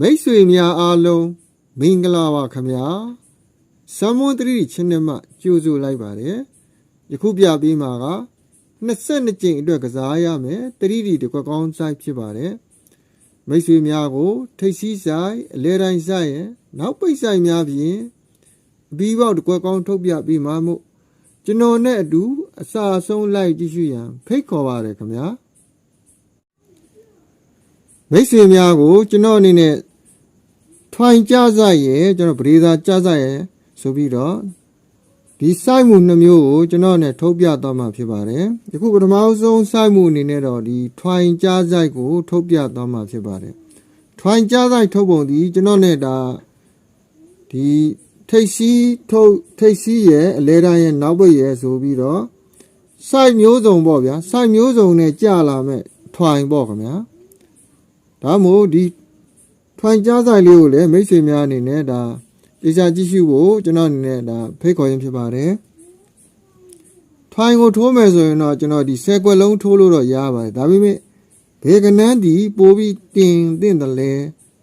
မိတ်ဆွေများအားလုံးမင်္ဂလာပါခင်ဗျာဆမ်မွန်3 channel မှာကြိုဆိုလိုက်ပါတယ်ယခုပြပေးမှာက22ကြိမ်အတွက်ကစားရမယ်3 D တကွက်ကောင်းဆိုင်ဖြစ်ပါတယ်မိတ်ဆွေများကို ထိတ်စီးဆိုင်အလဲတိုင်းဆိုင်ရဲ့နောက်ပိတ်ဆိုင်များဖြင့်အပြီးပေါက်တကွက်ကောင်းထုတ်ပြပေးမှာမို့ကျွန်တော်နဲ့အတူအစာအဆုံးလိုက်ကြည့်ရှုရန်ဖိတ်ခေါ်ပါတယ်ခင်ဗျာ မိတ်ဆွေများကိုကျွန်တော်အနေနဲ့ထွိုင်ကြဆိုင်ရဲ့ကျွန်တော်ပရိသာကြဆိုင်ရဲ့ဆိုပြီးတော့ဒီစိုက်မှုနှမျိုးကိုကျွန်တော်နဲ့ထုတ်ပြသွားမှာဖြစ်ပါတယ်။ယခုပထမဆုံးစိုက်မှုအနေနဲ့တော့ဒီထွိုင်ကြဆိုင်ကို ထုတ်ပြသွားမှာဖြစ်ပါတယ်။ထွိုင်ကြဆိုင်ထုတ်ပုံဒီကျွန်တော်နဲ့ဒါဒီထိတ်စီးထုတ်ထိတ်စီးရဲ့အလဲတိုင်းရဲ့နောက်ပိတ်ရဲ့ဆိုပြီးတော့စိုက်မျိုးစုံပေါ့ဗျာစိုက်မျိုးစုံနဲ့ကြာလာမဲ့ထွိုင်ပေါ့ခင်ဗျာ။ ဒါမို့ဒီထွိုင်ကြားဆိုင်လေးကိုလည်းမိတ်ဆွေများအနေနဲ့ဒါတေချာကြည့်ရှုဖို့ကျွန်တော်အနေနဲ့ဒါဖိတ်ခေါ်ရင်းဖြစ်ပါတယ်။ထွိုင်ကိုထိုးမယ်ဆိုရင်တော့ကျွန်တော်ဒီဆယ်ကွက်လုံးထိုးလို့တော့ရပါတယ်။ဒါပေမဲ့ဘေကနန်းဒီပိုးပြီးတင်တင်တယ်လေ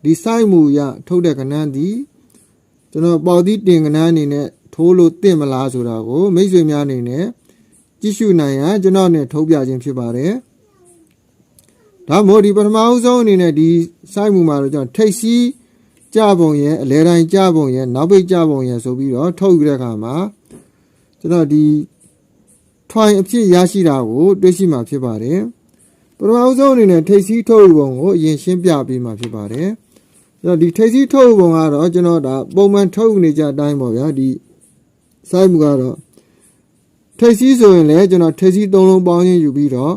ဒီဆိုင်မူရထုတ်တဲ့ကနန်းဒီကျွန်တော်ပေါသီးတင်ကနန်းအနေနဲ့ထိုးလို့တင့်မလားဆိုတာကိုမိတ်ဆွေများအနေနဲ့ကြည့်ရှုနိုင်ရန်ကျွန်တော်နဲ့ထုတ်ပြခြင်းဖြစ်ပါတယ်။ ဒါမို့ဒီပထမအဆုံးအနေနဲ့ဒီစိုက်မှုမှာတော့ကျွန်တော်ထိတ်စီးကြပုံရဲ့အလဲတိုင်းကြပုံရဲ့နောက်ပိတ်ကြပုံရဲ့ဆိုပြီးတော့ထုတ်ယူတဲ့အခါမှာကျွန်တော်ဒီထွိုင်အဖြစ်ရရှိတာကိုတွေ့ရှိမှာဖြစ်ပါတယ်ပထမအဆုံးအနေနဲ့ထိတ်စီးထုတ်ယူပုံကိုအရင်ရှင်းပြပေးမှာဖြစ်ပါတယ်ကျွန်တော်ဒီထိတ်စီးထုတ်ယူပုံကတော့ကျွန်တော်ဒါပုံမှန်ထုတ်ယူနေကြအတိုင်းပေါ့ဗျာဒီစိုက်မှုကတော့ထိတ်စီးဆိုရင်လည်းကျွန်တော်ထိတ်စီးသုံးလုံးပေါင်းချင်းယူပြီးတော့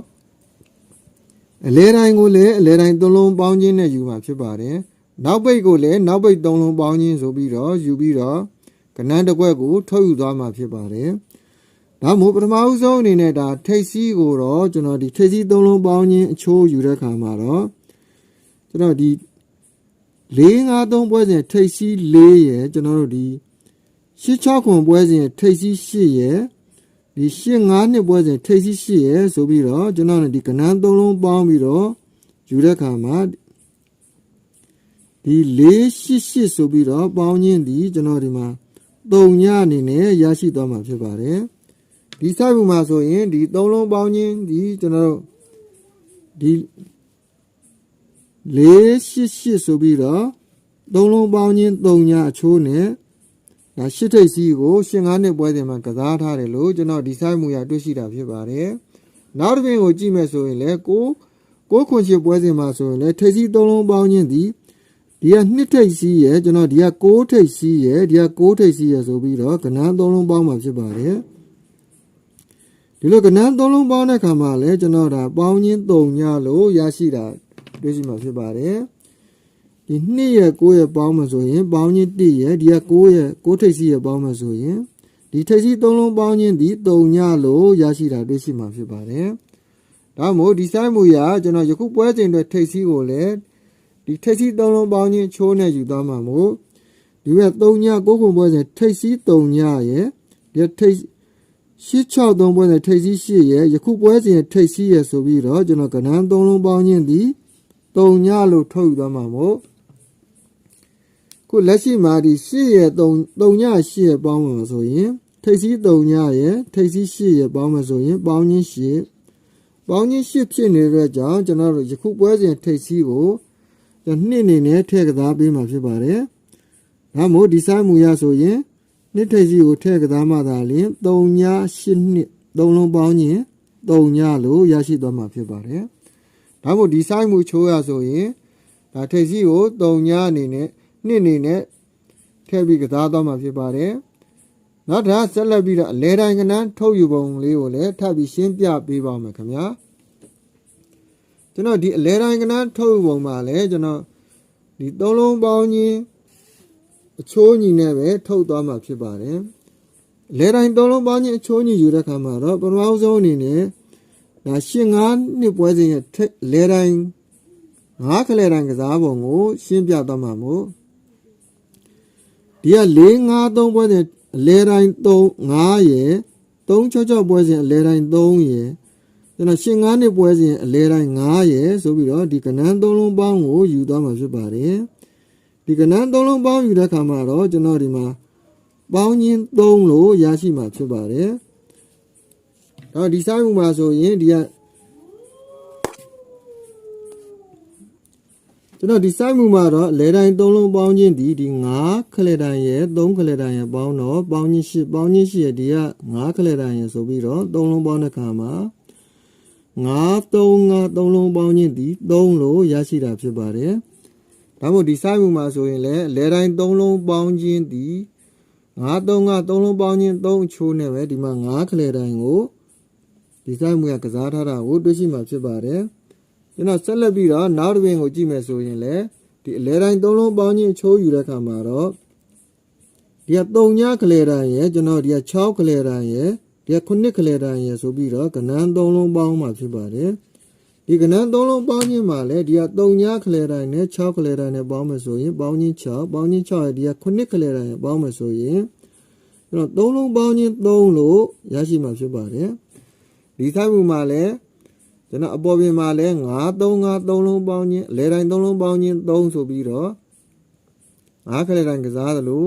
အလဲတိုင်းကိုလည်းအလဲတိုင်းသုံးလုံးပေါင်းချင်းနဲ့ယူမှာဖြစ်ပါတယ်။နောက်ပိတ်ကိုလည်းနောက်ပိတ်သုံးလုံးပေါင်းချင်းဆိုပြီးတော့ယူပြီးတော့ကနန်းတစ်ခွက်ကိုထုတ်ယူသွားမှာဖြစ်ပါတယ်။ဒါမို့ပထမဦးဆုံးအနေနဲ့ဒါထိတ်စီးကိုတော့ကျွန်တော်ဒီထိတ်စီးသုံးလုံးပေါင်းချင်းအချိုးယူတဲ့ခါမှာတော့ကျွန်တော်ဒီ၄၅၃ပွဲစဉ်ထိတ်စီး၄ရယ်ကျွန်တော်တို့ဒီ၈၆ခွန်ပွဲစဉ်ထိတ်စီး၈ရယ် ဒီရှင်း၅နှစ်ပွဲစဉ်ထိတ်စီးရှိရဲဆိုပြီးတော့ကျွန်တော်တို့ဒီကနန်းသုံးလုံးပေါင်းပြီးတော့ယူတဲ့ခါမှာဒီ488ဆိုပြီးတော့ပေါင်းခြင်းဒီကျွန်တော်ဒီမှာ3ညအနေနဲ့ရရှိသွားမှာဖြစ်ပါတယ်ဒီစိုက်ပုံမှာဆိုရင်ဒီ3လုံးပေါင်းခြင်းဒီကျွန်တော်တို့ဒီ488ဆိုပြီးတော့3လုံးပေါင်းခြင်း3ညအချိုးနဲ့ ဒါရှစ်ထိပ်စီးကိုရှင်ငါးနှစ်ပွဲစဉ်မှာကစားထားတယ်လို့ကျွန်တော်ဒီဆိုင်မူရတွေ့ရှိတာဖြစ်ပါတယ်။နောက်တစ်ပြင်ကိုကြည့်မယ်ဆိုရင်လည်းကိုကိုခွန်ချစ်ပွဲစဉ်မှာဆိုရင်လည်းထိပ်စီးသုံးလုံးပေါင်းခြင်းဒီဒီကနှစ်ထိပ်စီးရယ်ကျွန်တော်ဒီကကိုးထိပ်စီးရယ်ဒီကကိုးထိပ်စီးရယ်ဆိုပြီးတော့ကနန်းသုံးလုံးပေါင်းမှာဖြစ်ပါတယ်။ဒီလိုကနန်းသုံးလုံးပေါင်းတဲ့ခါမှာလည်းကျွန်တော်ဒါပေါင်းခြင်း၃ညလို့ရရှိတာတွေ့ရှိမှာဖြစ်ပါတယ်။ ဒီ2ရဲ့9ရဲ့ပေါင်းမှဆိုရင်ပေါင်းချင်း1ရဲ့ဒီက9ရဲ့9ထိပ်စီရဲ့ပေါင်းမှဆိုရင်ဒီထိပ်စီ3လုံးပေါင်းချင်းဒီ3ညလို့ရရှိတာတွေ့ရှိမှာဖြစ်ပါတယ်။ဒါမို့ဒီဆိုင်မူရကျွန်တော်ယခုပွဲစဉ်အတွက်ထိပ်စီကိုလည်းဒီထိပ်စီ3လုံးပေါင်းချင်းချိုးနဲ့ယူသွားမှာမို့ဒီက3ည9ခုပွဲစဉ်ထိပ်စီ3ညရဲ့ဒီထိပ်863ပွဲစဉ်ထိပ်စီ8ရဲ့ယခုပွဲစဉ်ထိပ်စီရဲ့ဆိုပြီးတော့ကျွန်တော်ကဏ္ဍ3လုံးပေါင်းချင်းဒီ3ညလို့ထုတ်ယူသွားမှာမို့ ခုလက်ရှိမှာဒီ8ရဲ့3 3ည8ရဲ့ပေါင်းမှာဆိုရင်ထိပ်စီး3ညရဲ့ထိပ်စီး8ရဲ့ပေါင်းမှာဆိုရင်ပေါင်းချင်း8ပေါင်းချင်း8ဖြစ်နေတဲ့ကြောင့်ကျွန်တော်တို့ယခုပွဲစဉ်ထိပ်စီးကိုနှစ်နေနဲ့ထည့်ကစားပေးမှာဖြစ်ပါတယ်။ဒါမို့ဒီဆိုင်မူရဆိုရင်နှစ်ထိပ်စီးကိုထည့်ကစားမှသာလျှင်3ည8နှစ်3လုံးပေါင်းချင်း3ညလို့ရရှိသွားမှာဖြစ်ပါတယ်။ဒါမို့ဒီဆိုင်မူချိုးရဆိုရင်ဒါထိပ်စီးကို3ညအနေနဲ့ နှစ်အနေနဲ့ထည့်ပြီးကစားသွားမှာဖြစ်ပါတယ်။နောက်ထပ်ဆက်လက်ပြီးတော့အလဲတိုင်းကနန်းထုတ်ယူပုံလေးကိုလည်းထပ်ပြီးရှင်းပြပေးပါမယ်ခင်ဗျာ။ကျွန်တော်ဒီအလဲတိုင်းကနန်းထုတ်ယူပုံမှာလည်းကျွန်တော်ဒီသုံးလုံးပေါင်းချင်းအချိုးညီနဲ့ပဲထုတ်သွားမှာဖြစ်ပါတယ်။အလဲတိုင်းသုံးလုံးပေါင်းချင်းအချိုးညီယူတဲ့ခါမှာတော့ပထမဆုံးအနေနဲ့ဒါရှင်းငါးနှစ်ပွဲစဉ်ရဲ့လဲတိုင်းငါးကလေးတိုင်းကစားပုံကိုရှင်းပြသွားမှာမို့ ဒီက4 5 3ပွဲစဉ်အလဲတိုင်း3 5ရယ်3 6 6ပွဲစဉ်အလဲတိုင်း3ရယ်ကျွန်တော်ရှင်9နှစ်ပွဲစဉ်အလဲတိုင်း9ရယ်ဆိုပြီးတော့ဒီကနန်း3လုံးပေါင်းကိုယူသွားမှာဖြစ်ပါတယ်ဒီကဏ္ဍသုံးလုံးပေါင်းယူတဲ့အခါမှာတော့ကျွန်တော်ဒီမှာပေါင်းချင်း3လို့ရရှိမှာဖြစ်ပါတယ်။တော့ဒီစိုက်မှုမှာဆိုရင်ဒီက ကျွန်တော်ဒီစိုက်မှုမှာတော့လဲတိုင်း3လုံးပေါင်းချင်းဒီဒီ9ခလက်တိုင်းရဲ့3ခလက်တိုင်းရဲ့ပေါင်းတော့ပေါင်းချင်း8ပေါင်းချင်း8ရဲ့ဒီက9ခလက်တိုင်းရဲ့ဆိုပြီးတော့3လုံးပေါင်းတဲ့အခါမှာ9 3 9 3လုံးပေါင်းချင်းဒီ3လို့ရရှိတာဖြစ်ပါတယ်။ဒါမို့ဒီစိုက်မှုမှာဆိုရင်လည်းလဲတိုင်း3လုံးပေါင်းချင်းဒီ9 3 9 3လုံးပေါင်းချင်း3အချိုးနဲ့ပဲဒီမှာ9ခလက်တိုင်းကိုဒီစိုက်မှုကကစားထားတာကိုတွေ့ရှိမှာဖြစ်ပါတယ်။ ကျွန်တော်ဆက်လက်ပြီးတော့နောက်တစ်ပင်ကိုကြည့်မယ်ဆိုရင်လည်းဒီအလဲတိုင်း3လုံးပေါင်းချင်းအချိုးယူတဲ့အခါမှာတော့ဒီက3ညခလက်တိုင်းရဲ့ကျွန်တော်ဒီက6ခလက်တိုင်းရဲ့ဒီက9ခလက်တိုင်းရဲ့ဆိုပြီးတော့ကဏ္ဍ3လုံးပေါင်းမှာဖြစ်ပါတယ်ဒီကဏ္ဍ3လုံးပေါင်းချင်းမှာလည်းဒီက3ညခလက်တိုင်းနဲ့6ခလက်တိုင်းနဲ့ပေါင်းမယ်ဆိုရင်ပေါင်းချင်း6ပေါင်းချင်း6ရဲ့ဒီက9ခလက်တိုင်းနဲ့ပေါင်းမယ်ဆိုရင်ကျွန်တော်3လုံးပေါင်းချင်း3လို့ရရှိမှာဖြစ်ပါတယ်ဒီဆိုင်မှုမှာလည်း ကျွန်တော်အပေါ်ပြင်မှာလဲ9 3 5 3လုံးပေါင်းခြင်းအလဲတိုင်း3လုံးပေါင်းခြင်း3ဆိုပြီးတော့9ခလက်တိုင်းကစားသလို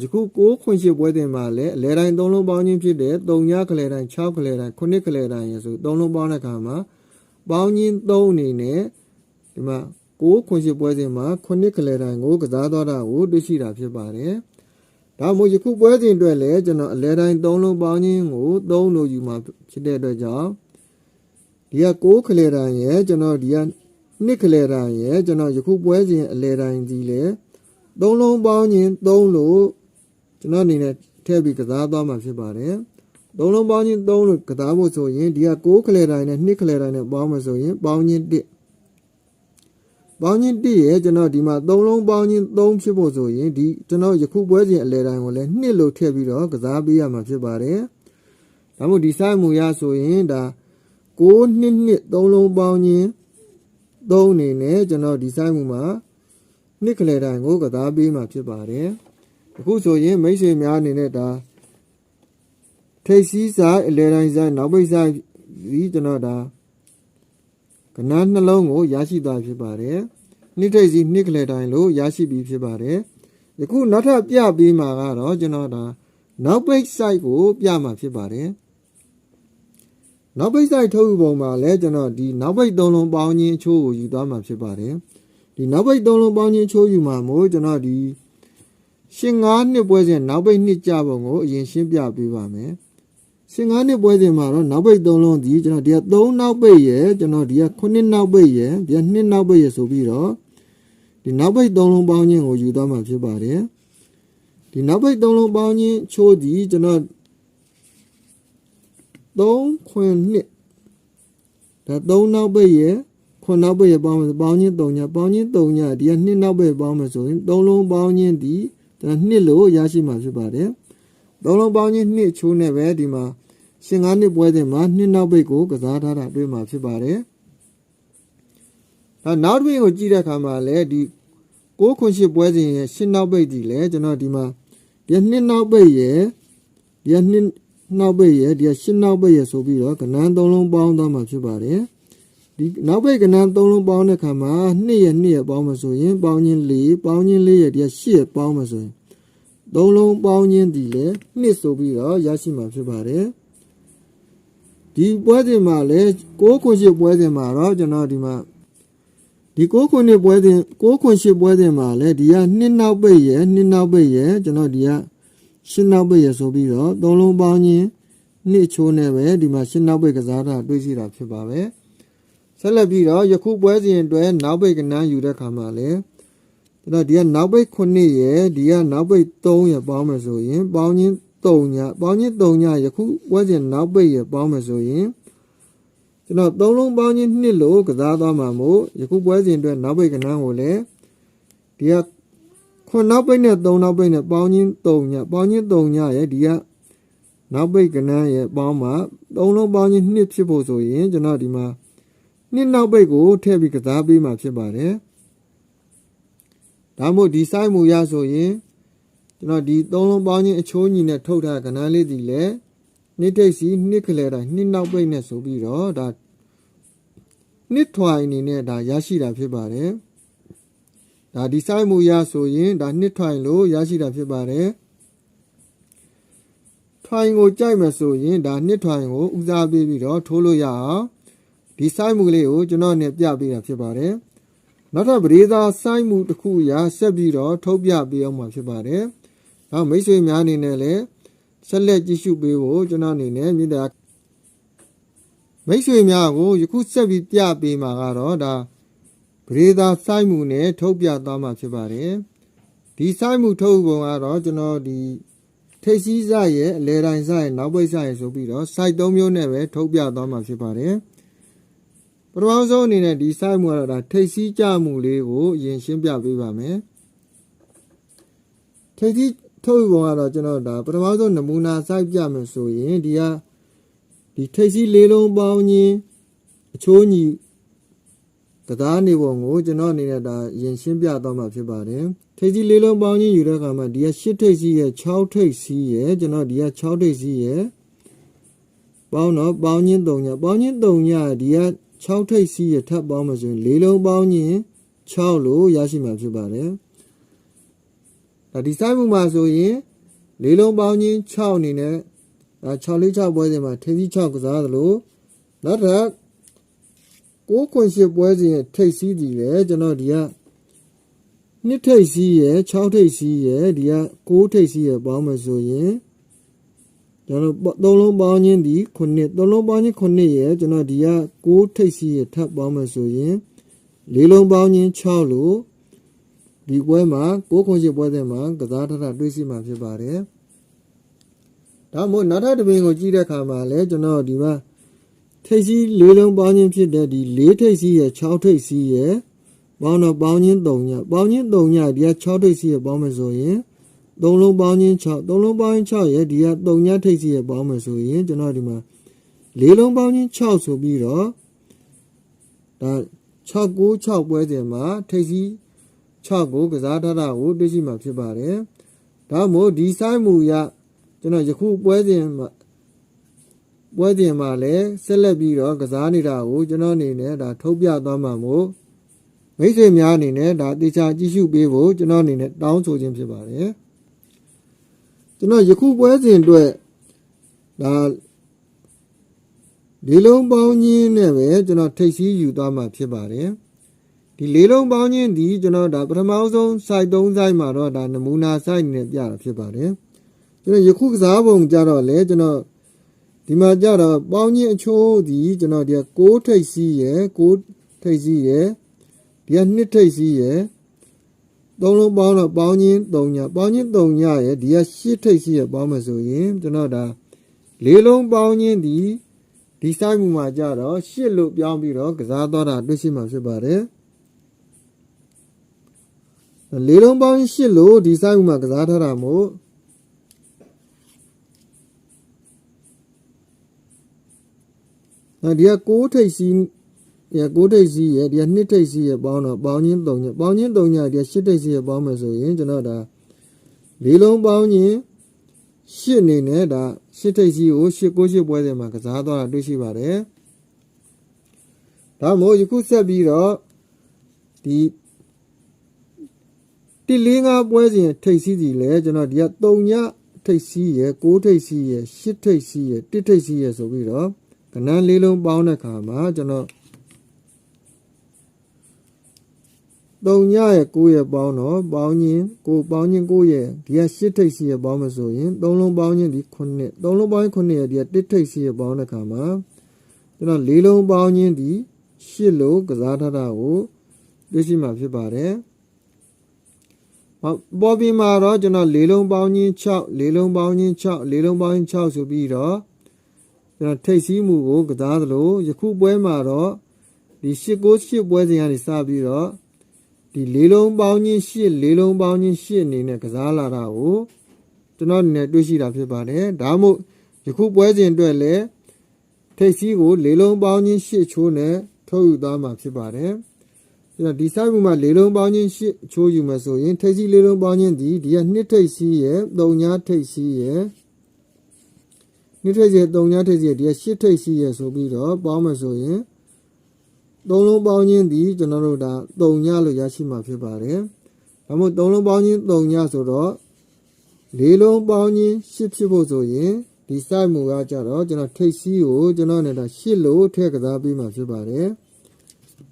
ယခု6ခွင့်ရှိပွဲတင်မှာလဲအလဲတိုင်း3လုံးပေါင်းခြင်းဖြစ်တဲ့3ညခလက်တိုင်း6ခလက်တိုင်း9ခလက်တိုင်းရဆို3လုံးပေါင်းတဲ့အခါမှာပေါင်းခြင်း3အနေနဲ့ဒီမှာ6ခွင့်ရှိပွဲစဉ်မှာ9ခလက်တိုင်းကိုကစားတော့တာကိုတွေ့ရှိတာဖြစ်ပါတယ်ဒါမှမဟုတ်ယခုပွဲစဉ်အတွက်လည်းကျွန်တော်အလဲတိုင်း3လုံးပေါင်းခြင်းကို3လို့ယူမှာဖြစ်တဲ့အတွက်ကြောင့် ဒီက6ခလေတန်ရဲ့ကျွန်တော်ဒီက2ခလေတန်ရဲ့ကျွန်တော်ယခုပွဲစဉ်အလဲတိုင်းကြီးလေသုံးလုံးပေါင်းရင်3လို့ကျွန်တော်အနေနဲ့ထည့်ပြီးကစားသွားမှာဖြစ်ပါတယ်သုံးလုံးပေါင်းရင်3လို့ကစားဖို့ဆိုရင်ဒီက6ခလေတန်နဲ့2ခလေတန်နဲ့ပေါင်းမယ်ဆိုရင်ပေါင်းရင်1ပေါင်းရင်1ရဲ့ကျွန်တော်ဒီမှာ3လုံးပေါင်းရင်3ဖြစ်ဖို့ဆိုရင်ဒီကျွန်တော်ယခုပွဲစဉ်အလဲတိုင်းကိုလည်း2လို့ထည့်ပြီးတော့ကစားပေးရမှာဖြစ်ပါတယ်ဒါမှမဟုတ်ဒီဆိုင်မူရဆိုရင်ဒါ 6နှစ်နှစ်3လုံးပေါင်းခြင်း3အနေနဲ့ကျွန်တော်ဒီဆိုင်မှုမှာနှစ်ကလေးတိုင်းကိုကစားပေးမှာဖြစ်ပါတယ်အခုဆိုရင်မိတ်ဆွေများအနေနဲ့ဒါထိတ်စည်းဆိုင်အလဲတိုင်းဆိုင်နောက်ပိတ်ဆိုင်ဒီကျွန်တော်ဒါကနန်းနှလုံးကိုရရှိသွားဖြစ်ပါတယ်နှစ်ထိတ်စည်းနှစ်ကလေးတိုင်းလို့ရရှိပြီးဖြစ်ပါတယ်ယခုနောက်ထပ်ပြပေးမှာကတော့ကျွန်တော်ဒါနောက်ပိတ်ဆိုင်ကို ပြမှာဖြစ်ပါတယ် နောက်ပိတ်ဆိုင်ထုတ်ယူပုံမှာလည်းကျွန်တော်ဒီနောက်ပိတ်သုံးလုံးပေါင်းခြင်းအချိုးကိုယူသွားမှာဖြစ်ပါတယ်ဒီနောက်ပိတ်သုံးလုံးပေါင်းခြင်းအချိုးယူမှာမို့ကျွန်တော်ဒီရှင်၅နှစ်ပွဲစဉ်နောက်ပိတ်နှစ်ကြပုံကိုအရင်ရှင်းပြပေးပါမယ်ရှင်၅နှစ်ပွဲစဉ်မှာတော့နောက်ပိတ်သုံးလုံးဒီကျွန်တော်ဒီက3နောက်ပိတ်ရယ်ကျွန်တော်ဒီက9နောက်ပိတ်ရယ်ဒီက2နောက်ပိတ်ရယ်ဆိုပြီးတော့ဒီနောက်ပိတ်သုံးလုံးပေါင်းခြင်းကိုယူသွားမှာဖြစ်ပါတယ်ဒီနောက်ပိတ်သုံးလုံးပေါင်းခြင်းချိုးဒီကျွန်တော် 3ခွင်နှစ်ဒါ3နောက်ပိတ်ရယ်ခွန်နောက်ပိတ်ရပေါင်းမယ်ပေါင်းချင်း3ညပေါင်းချင်း3ညဒီက2နောက်ပိတ်ပေါင်းမယ်ဆိုရင်3လုံးပေါင်းချင်းဒီဒါ2လို့ရရှိမှာဖြစ်ပါတယ်3လုံးပေါင်းချင်း2ချိုးနဲ့ပဲဒီမှာရှင်9နှစ်ပွဲစဉ်မှာ2နောက်ပိတ်ကိုကစားထားတာတွေ့မှာဖြစ်ပါတယ်ဒါနောက်တစ်ပိတ်ကိုကြည့်တဲ့အခါမှာလည်းဒီ6ခွန်8ပွဲစဉ်ရဲ့ရှင်းနောက်ပိတ်ဒီလဲကျွန်တော်ဒီမှာဒီ2နောက်ပိတ်ရယ်ဒီ2 နောက်ပိတ်ရဒီရှင်းနောက်ပိတ်ရဆိုပြီးတော့ကဏ္ဍသုံးလုံးပေါင်းသွားမှာဖြစ်ပါတယ်ဒီနောက်ပိတ်ကဏ္ဍသုံးလုံးပေါင်းတဲ့ခါမှာ2ရက်2ရက်ပေါင်းမှာဆိုရင်ပေါင်းချင်း4ပေါင်းချင်း4ရက်ဒီ8ရက်ပေါင်းမှာဆိုရင်သုံးလုံးပေါင်းချင်းဒီလေ2ဆိုပြီးတော့ရရှိမှာဖြစ်ပါတယ်ဒီပွဲစဉ်မှာလည်း6ခွန်8ပွဲစဉ်မှာတော့ကျွန်တော်ဒီမှာဒီ6ခွန်8ပွဲစဉ်6ခွန်8ပွဲစဉ်မှာလည်းဒီက2နောက်ပိတ်ရ2နောက်ပိတ်ရကျွန်တော်ဒီက ရှင်းနောက်ပိတ်ရဆိုပြီးတော့သုံးလုံးပေါင်းခြင်းနှစ်ချိုးနဲ့ပဲဒီမှာရှင်းနောက်ပိတ်ကစားတာတွေးစီတာဖြစ်ပါပဲဆက်လက်ပြီးတော့ယခုပွဲစဉ်အတွက်နောက်ပိတ်ကနန်းယူတဲ့ခါမှာလည်းကျွန်တော်ဒီကနောက်ပိတ်9ရယ်ဒီကနောက်ပိတ်3ရယ်ပေါင်းမယ်ဆိုရင်ပေါင်းခြင်း3ညပေါင်းခြင်း3ညယခုပွဲစဉ်နောက်ပိတ်ရယ်ပေါင်းမယ်ဆိုရင်ကျွန်တော်သုံးလုံးပေါင်းခြင်းနှစ်လို့ကစားသွားမှာမို့ယခုပွဲစဉ်အတွက်နောက်ပိတ်ကနန်းကိုလည်းဒီက ခွန်နောက်ပိတ်နဲ့3နောက်ပိတ်နဲ့ပေါင်းချင်း3ညပေါင်းချင်း3ညရဲ့ဒီကနောက်ပိတ်ကနန်းရဲ့ပေါင်းမှာ3လုံးပေါင်းချင်း2ဖြစ်ဖို့ဆိုရင်ကျွန်တော်ဒီမှာ2နောက်ပိတ်ကိုထည့်ပြီးကစားပေးမှာဖြစ်ပါတယ်ဒါမို့ဒီ size မူရဆိုရင်ကျွန်တော်ဒီ3လုံးပေါင်းချင်းအချိုးညီနဲ့ထုတ်ထားကနန်းလေးဒီလေနှစ်ထိပ်စီနှစ်ခလဲတိုင်းနှစ်နောက်ပိတ်နဲ့ဆိုပြီးတော့ဒါနှစ်ထွိုင်အနေနဲ့ဒါရရှိတာဖြစ်ပါတယ် ဒါဒီဆိုင်မှုရဆိုရင်ဒါနှစ်ထိုင်လို့ရရှိတာဖြစ်ပါတယ်ထိုင်ကိုကြိုက်မယ်ဆိုရင်ဒါနှစ်ထိုင်ကိုဦးစားပေးပြီးတော့ထိုးလို့ရအောင်ဒီဆိုင်မှုလေးကိုကျွန်တော်နဲ့ပြပေးတာဖြစ်ပါတယ်နောက်ထပ်ပရိသာဆိုင်မှုတစ်ခုရာဆက်ပြီးတော့ထုတ်ပြပေးအောင်မှာဖြစ်ပါတယ်နောက်မိတ်ဆွေများအနေနဲ့လည်းဆက်လက်ကြည့်ရှုပေးဖို့ကျွန်တော်အနေနဲ့မြေတာမိတ်ဆွေများကိုယခုဆက်ပြီးပြပေးမှာကတော့ဒါ ပရိသာစိုက်မှုနဲ့ထုတ်ပြသွားမှာဖြစ်ပါတယ်ဒီစိုက်မှုထုတ်ပုံကတော့ကျွန်တော်ဒီထိပ်စည်းစရဲ့အလဲတိုင်းစရဲ့နောက်ပိတ်စရဲ့ဆိုပြီးတော့ site ၃မျိုးနဲ့ပဲထုတ်ပြသွားမှာဖြစ်ပါတယ်ပထမဆုံးအနေနဲ့ဒီ site မှုကတော့ဒါထိပ်စည်းကြမှုလေးကိုအရင်ရှင်းပြပေးပါမယ်ထိပ်စည်းထုတ်ပုံကတော့ကျွန်တော်ဒါပထမဆုံးနမူနာ site ပြမယ်ဆိုရင်ဒီကဒီထိပ်စည်းလေးလုံးပေါင်းခြင်းအချိုးညီ တရားနေပုံကိုကျွန်တော်အနေနဲ့ဒါရင်ရှင်းပြသွားမှာဖြစ်ပါတယ်ထိပ်စီလေးလုံးပေါင်းချင်းယူတဲ့အခါမှာဒီက8ထိပ်စီရဲ့6ထိပ်စီရဲ့ကျွန်တော်ဒီက6ထိပ်စီရဲ့ပေါင်းတော့ပေါင်းချင်း3ညပေါင်းချင်း3ညဒီက6ထိပ်စီရဲ့ထပ်ပေါင်းမှဆိုရင်လေးလုံးပေါင်းချင်း6လို့ရရှိမှာဖြစ်ပါတယ်ဒါဒီဆိုင်မှုမှာဆိုရင်လေးလုံးပေါင်းချင်း6အနေနဲ့ဒါ6လေး6ပွဲစဉ်မှာထိပ်စီ6ကစားသလိုနောက်ထပ် ကိုးခွန်ရှိပွဲစဉ်ရဲ့ထိတ်စီးတည်လေကျွန်တော်ဒီကနှစ်ထိတ်စီးရဲ့6ထိတ်စီးရဲ့ဒီက9ထိတ်စီးရဲ့ပေါင်းမယ်ဆိုရင်ကျွန်တော်သုံးလုံးပေါင်းခြင်းဒီ9သုံးလုံးပေါင်းခြင်း9ရဲ့ကျွန်တော်ဒီက9ထိတ်စီးရဲ့ထပ်ပေါင်းမယ်ဆိုရင်လေးလုံးပေါင်းခြင်း6လို့ဒီပွဲမှာကိုးခွန်ရှိပွဲစဉ်မှာကစားထထတွေးစီမှာဖြစ်ပါတယ်ဒါမို့နောက်ထပ်တစ်ပင်ကိုကြည့်တဲ့အခါမှာလဲကျွန်တော်ဒီမှာ ထိပ်စီးလေးလုံးပေါင်းခြင်းဖြစ်တဲ့ဒီ၄ထိပ်စီးရဲ့6ထိပ်စီးရဲ့ပေါင်းတော့ပေါင်းခြင်း3ညပေါင်းခြင်း3ညဒီက6ထိပ်စီးရဲ့ပေါင်းမယ်ဆိုရင်3လုံးပေါင်းခြင်း6 3လုံးပေါင်းခြင်း6ရဲ့ဒီက3ညထိပ်စီးရဲ့ပေါင်းမယ်ဆိုရင်ကျွန်တော်ဒီမှာလေးလုံးပေါင်းခြင်း6ဆိုပြီးတော့ဒါ6 9 6ပွဲစဉ်မှာထိပ်စီး6ကိုကစားထားတာကိုတွေ့ရှိမှာဖြစ်ပါတယ်ဒါမို့ဒီဆိုင်မူရကျွန်တော်ယခုပွဲစဉ်မှာ ပွဲတင်မှာလည်းဆက်လက်ပြီးတော့ကစားနေတာကိုကျွန်တော်အနေနဲ့ဒါထုတ်ပြသွားမှာမို့မိတ်ဆွေများအနေနဲ့ဒါတေချာကြည့်ရှုပေးဖို့ကျွန်တော်အနေနဲ့တောင်းဆိုခြင်းဖြစ်ပါတယ်ကျွန်တော်ယခုပွဲစဉ်အတွက်ဒါလေးလုံးပေါင်းခြင်းနဲ့ပဲကျွန်တော်ထိတ်စီးယူသွားမှာဖြစ်ပါတယ်ဒီလေးလုံးပေါင်းခြင်းဒီကျွန်တော်ဒါပထမဆုံး site 3 site မှာတော့ဒါနမူနာ site နဲ့ပြတာဖြစ်ပါတယ်ကျွန်တော်ယခုကစားပုံကြတော့လေကျွန်တော် ဒီမှာကြတော့ပေါင်းချင်းအချိုးဒီကျွန်တော်ဒီက6ထိပ်စီးရယ်6ထိပ်စီးရယ်ဒီက2ထိပ်စီးရယ်သုံးလုံးပေါင်းတော့ပေါင်းချင်း3ညပေါင်းချင်း3ညရယ်ဒီက8ထိပ်စီးရယ်ပေါင်းမယ်ဆိုရင်ကျွန်တော်ဒါလေးလုံးပေါင်းချင်းဒီဒီဆိုင်မှုမှာကြတော့8လို့ပြောင်းပြီးတော့ကစားတော့တာတွေ့ရှိမှာဖြစ်ပါတယ်လေးလုံးပေါင်း8လို့ဒီဆိုင်မှုမှာကစားထားတာမို့ အဲဒီက6ထိပ်စီးဒီက6ထိပ်စီးရယ်ဒီက2ထိပ်စီးရယ်ပေါင်းတော့ပေါင်းချင်း3ညပေါင်းချင်း3ညဒီက8ထိပ်စီးရယ်ပေါင်းမယ်ဆိုရင်ကျွန်တော်ဒါလေးလုံးပေါင်းချင်း8အနေနဲ့ဒါ8ထိပ်စီးကို8 9 8ပွဲစဉ်မှာကစားသွားတာတွေ့ရှိပါတယ်ဒါမို့ယခုဆက်ပြီးတော့ဒီတိလေးငါပွဲစဉ်ထိပ်စီးစီလဲကျွန်တော်ဒီက3ညထိပ်စီးရယ်6ထိပ်စီးရယ်8ထိပ်စီးရယ်1ထိပ်စီးရယ်ဆိုပြီးတော့ ကဏ္ဍလေးလုံးပေါင်းတဲ့ခါမှာကျွန်တော်တုံညရဲ့9ရဲ့ပေါင်းတော့ပေါင်းချင်းကိုပေါင်းချင်း9ရဲ့ဒီက8ထိပ်စီရဲ့ပေါင်းမဆိုရင်3လုံးပေါင်းချင်းဒီ9 3လုံးပေါင်း9ရဲ့ဒီက1ထိပ်စီရဲ့ပေါင်းတဲ့ခါမှာကျွန်တော်4လုံးပေါင်းချင်းဒီ8လို့ကစားထားတာကိုတွေ့ရှိမှာဖြစ်ပါတယ်ပေါ်ပြီးမှာတော့ကျွန်တော်၄လုံးပေါင်းချင်း6၄လုံးပေါင်းချင်း6၄လုံးပေါင်းချင်း6ဆိုပြီးတော့ ကျွန်တော်ထိတ်စီးမှုကိုကစားသလိုယခုပွဲမှာတော့ဒီ၈၉၈ပွဲစဉ်ကနေစပြီးတော့ဒီလေးလုံးပေါင်းချင်း၈လေးလုံးပေါင်းချင်း၈အနေနဲ့ကစားလာတာကိုကျွန်တော်အနေနဲ့တွေ့ရှိတာဖြစ်ပါတယ်ဒါမှမဟုတ်ယခုပွဲစဉ်အတွက်လည်းထိတ်စီးကိုလေးလုံးပေါင်းချင်း၈ချိုးနဲ့ထုတ်ယူသွားမှာဖြစ်ပါတယ်ကျွန်တော်ဒီ site မှာလေးလုံးပေါင်းချင်း၈ချိုးယူမယ်ဆိုရင်ထိတ်စီးလေးလုံးပေါင်းချင်းဒီဒီကနှစ်ထိတ်စီးရဲ့၃ညာထိတ်စီးရဲ့ နှစ်ထိပ်စီ3ညထိပ်စီဒီက8ထိပ်စီရဆိုပြီးတော့ပေါင်းမယ်ဆိုရင်သုံးလုံးပေါင်းခြင်းဒီကျွန်တော်တို့ဒါ3ညလို့ရရှိမှာဖြစ်ပါတယ်ဒါမှမဟုတ်သုံးလုံးပေါင်းချင်း3ညဆိုတော့လေးလုံးပေါင်းချင်း8ဖြစ်ဖို့ဆိုရင်ဒီ site မူကကြတော့ကျွန်တော်ထိပ်စီးကိုကျွန်တော်နေတာ8လို့ထည့်ကစားပေးမှာဖြစ်ပါတယ်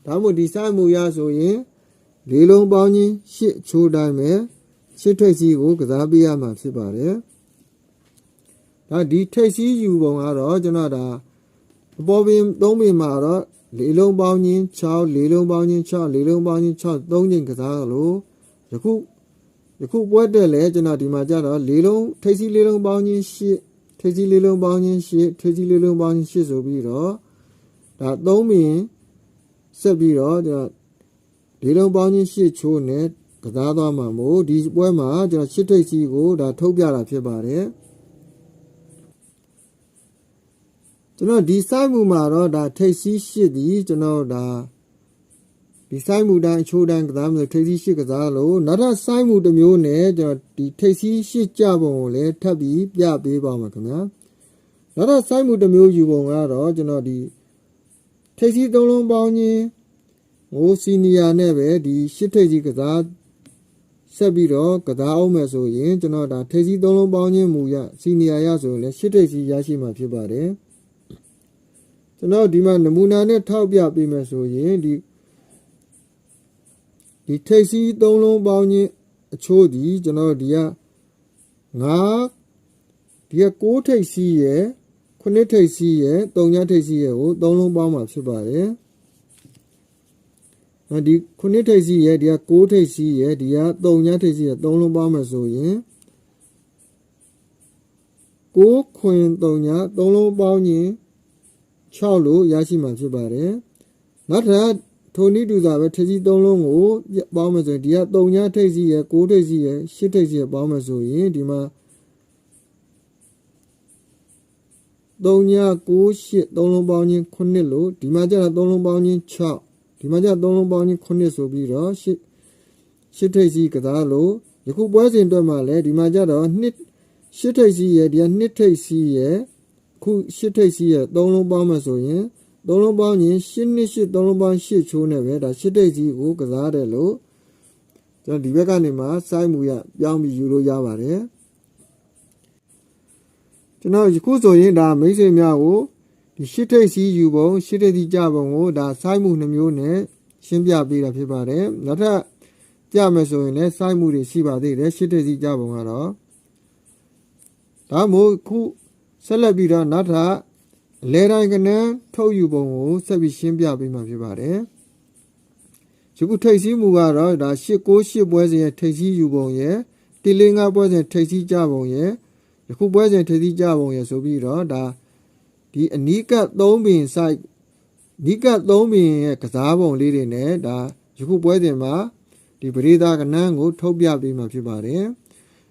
ဒါမှမဟုတ်ဒီ site မူရဆိုရင်လေးလုံးပေါင်းချင်း8ချိုးတိုင်းပဲ8ထိပ်စီးကိုကစားပေးရမှာဖြစ်ပါတယ် ဒါဒီထိပ်စီးယူပုံကတော့ကျွန်တော်ဒါအပေါ်ပင်သုံးပင်မှာတော့လေးလုံးပေါင်းချင်း6လေးလုံးပေါင်းချင်း6လေးလုံးပေါင်းချင်း6 3ချိန်ကစားလို့ယခုယခုပွဲတက်လဲကျွန်တော်ဒီမှာကြတော့လေးလုံးထိပ်စီးလေးလုံးပေါင်းချင်း8ထိပ်စီးလေးလုံးပေါင်းချင်း8ထိပ်စီးလေးလုံးပေါင်းချင်း8ဆိုပြီးတော့ဒါ3ပင်ဆက်ပြီးတော့ကျွန်တော်လေးလုံးပေါင်းချင်း8ချိုးနဲ့ကစားသွားမှာမို့ဒီပွဲမှာကျွန်တော်8ထိပ်စီးကိုဒါထုတ်ပြတာဖြစ်ပါတယ် ကျွန်တော်ဒီ site မူမှာတော့ဒါထိပ်စီး8ဒီကျွန်တော်ဒါဒီဆိုင်မူတိုင်းအချိုးတိုင်းကစားမျိုးထိပ်စီး8ကစားလို့နောက်ထပ်ဆိုင်မူတစ်မျိုးနဲ့ကျွန်တော်ဒီထိပ်စီး8ကြပုံကိုလည်းထပ်ပြီးပြပေးပါမှာခင်ဗျာနောက်ထပ်ဆိုင်မူတစ်မျိုးယူပုံကတော့ကျွန်တော်ဒီထိပ်စီးသုံးလုံးပေါင်းချင်းဟိုစီနီယာနဲ့ပဲဒီ8ထိပ်စီးကစားဆက်ပြီးတော့ကစားအောင်မယ်ဆိုရင်ကျွန်တော်ဒါထိပ်စီးသုံးလုံးပေါင်းချင်းမူရစီနီယာရဆိုရင်လည်း8ထိပ်စီးရရှိမှာဖြစ်ပါတယ် ကျွန်တော်ဒီမှာနမူနာနဲ့ထောက်ပြပေးမယ်ဆိုရင်ဒီဒီထိပ်စီးသုံးလုံးပေါင်းချင်းအချိုးဒီကျွန်တော်ဒီက9ဒီက6ထိပ်စီးရယ်9ထိပ်စီးရယ်3ညထိပ်စီးရယ်ကိုသုံးလုံးပေါင်းမှာဖြစ်ပါတယ်အဲဒီ9ထိပ်စီးရယ်ဒီက6ထိပ်စီးရယ်ဒီက3ညထိပ်စီးရယ်သုံးလုံးပေါင်းမှာဆိုရင်6ခွင်3ညသုံးလုံးပေါင်းချင်း 6လို့ရရှိမှာဖြစ်ပါတယ်နောက်ထပ်ထိုနည်းတူစွာပဲထကြီး၃လုံးကိုပေါင်းမယ်ဆိုရင်ဒီက3ညထိပ်စီရယ်6ထိပ်စီရယ်8ထိပ်စီရယ်ပေါင်းမယ်ဆိုရင်ဒီမှာ3ည9 8သုံးလုံးပေါင်းချင်း9လို့ဒီမှာကျတော့သုံးလုံးပေါင်းချင်း6ဒီမှာကျသုံးလုံးပေါင်းချင်း9ဆိုပြီးတော့8 8ထိပ်စီကစားလို့ယခုပွဲစဉ်အတွက်မှာလည်းဒီမှာကျတော့2 8ထိပ်စီရယ်ဒီက2ထိပ်စီရယ် ခု8ထိပ်စီရယ်သုံးလုံးပေါင်းမယ်ဆိုရင်သုံးလုံးပေါင်းရင်8နှစ်8သုံးလုံးပေါင်း8ချိုးနဲ့ပဲဒါ8တိတ်ကြီးကိုကစားတယ်လို့ကျွန်တော်ဒီဘက်ကနေမှစိုက်မှုရပြောင်းပြီးယူလို့ရပါတယ်ကျွန်တော်ယခုဆိုရင်ဒါမိတ်ဆွေများကိုဒီ8ထိတ်စီယူပုံ8ထိတ်စီကြပုံကိုဒါစိုက်မှုနှမျိုးနဲ့ရှင်းပြပေးတာဖြစ်ပါတယ်နောက်ထပ်ကြမယ်ဆိုရင်လည်းစိုက်မှုတွေရှိပါသေးတယ်8ထိတ်စီကြပုံကတော့ဒါမို့ခု ဆက်လက်ပြီးတော့နောက်ထပ်အလဲတိုင်းကနန်းထုတ်ယူပုံကိုဆက်ပြီးရှင်းပြပေးမှာဖြစ်ပါတယ်ယခုထိတ်စီးမှုကတော့ဒါ868ပွဲစဉ်ရဲ့ထိတ်စီးယူပုံရဲ့တီလင်းငါပွဲစဉ်ထိတ်စီးကြပုံရဲ့ယခုပွဲစဉ်ထိတ်စီးကြပုံရဲ့ဆိုပြီးတော့ဒါဒီအနီးကပ်3ပင် site နီးကပ်3ပင်ရဲ့ကစားပုံလေးတွေနဲ့ဒါယခုပွဲစဉ်မှာဒီပရိသကနန်းကိုထုတ်ပြပေးမှာဖြစ်ပါတယ်